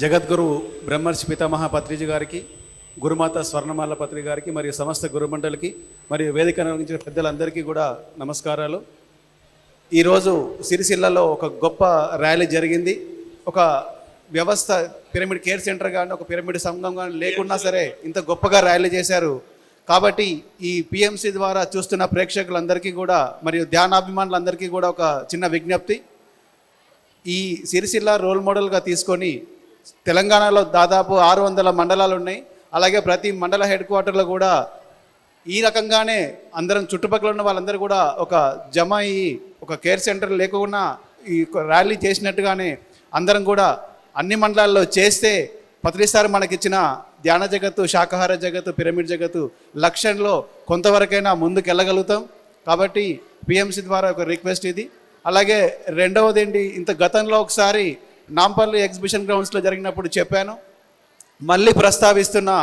జగద్గురు బ్రహ్మర్షి పితామహ పత్రిజీ గారికి గురుమాత స్వర్ణమాల పత్రి గారికి మరియు సమస్త గురుమండలికి మరియు వేదిక నిర్వహించిన పెద్దలందరికీ కూడా నమస్కారాలు. ఈరోజు సిరిసిల్లలో ఒక గొప్ప ర్యాలీ జరిగింది. ఒక వ్యవస్థ పిరమిడ్ కేర్ సెంటర్ కానీ ఒక పిరమిడ్ సంఘం కానీ లేకున్నా సరే ఇంత గొప్పగా ర్యాలీ చేశారు. కాబట్టి ఈ పిఎంసి ద్వారా చూస్తున్న ప్రేక్షకులందరికీ కూడా మరియు ధ్యానాభిమానులందరికీ కూడా ఒక చిన్న విజ్ఞప్తి. ఈ సిరిసిల్ల రోల్ మోడల్గా తీసుకొని తెలంగాణలో దాదాపు ఆరు వందల మండలాలు ఉన్నాయి. అలాగే ప్రతి మండల హెడ్ క్వార్టర్లో కూడా ఈ రకంగానే అందరం చుట్టుపక్కల ఉన్న వాళ్ళందరూ కూడా ఒక జమ అయ్యి ఒక కేర్ సెంటర్ లేకుండా ఈ ర్యాలీ చేసినట్టుగానే అందరం కూడా అన్ని మండలాల్లో చేస్తే పత్రిసారి మనకిచ్చిన ధ్యాన జగత్తు శాకాహార జగత్తు పిరమిడ్ జగత్తు లక్ష్యంలో కొంతవరకైనా ముందుకు వెళ్ళగలుగుతాం కాబట్టి పిఎంసి ద్వారా ఒక రిక్వెస్ట్ ఇది. అలాగే రెండవది ఏంటి ఇంత గతంలో ఒకసారి నాంపల్లి ఎగ్జిబిషన్ గ్రౌండ్స్లో జరిగినప్పుడు చెప్పాను. మళ్ళీ ప్రస్తావిస్తున్నా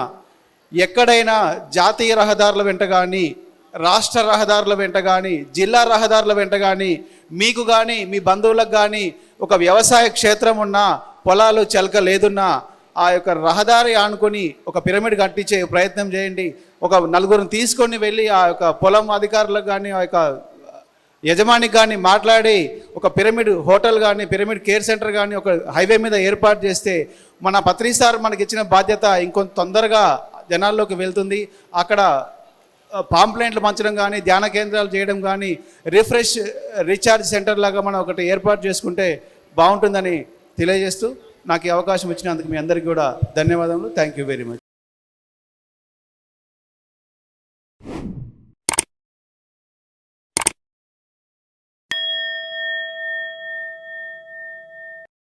ఎక్కడైనా జాతీయ రహదారుల వెంట కానీ రాష్ట్ర రహదారుల వెంట కానీ జిల్లా రహదారుల వెంట కానీ మీకు కానీ మీ బంధువులకు కానీ ఒక వ్యవసాయ క్షేత్రం ఉన్నా పొలాలు చెలక లేదున్నా ఆ యొక్క రహదారి ఆనుకొని ఒక పిరమిడ్ కట్టించే ప్రయత్నం చేయండి. ఒక నలుగురిని తీసుకొని వెళ్ళి ఆ యొక్క పొలం అధికారులకు కానీ ఆ యొక్క యజమానికి కానీ మాట్లాడి ఒక పిరమిడ్ హోటల్ కానీ పిరమిడ్ కేర్ సెంటర్ కానీ ఒక హైవే మీద ఏర్పాటు చేస్తే మన పత్రి సార్ మనకి ఇచ్చిన బాధ్యత ఇంకొంత తొందరగా జనాల్లోకి వెళ్తుంది. అక్కడ పాంప్లెంట్లు పంచడం కానీ ధ్యాన కేంద్రాలు చేయడం కానీ రిఫ్రెష్ రీఛార్జ్ సెంటర్ లాగా మనం ఒకటి ఏర్పాటు చేసుకుంటే బాగుంటుందని తెలియజేస్తూ నాకు ఈ అవకాశం ఇచ్చినందుకు మీ అందరికీ కూడా ధన్యవాదములు. Thank you very much.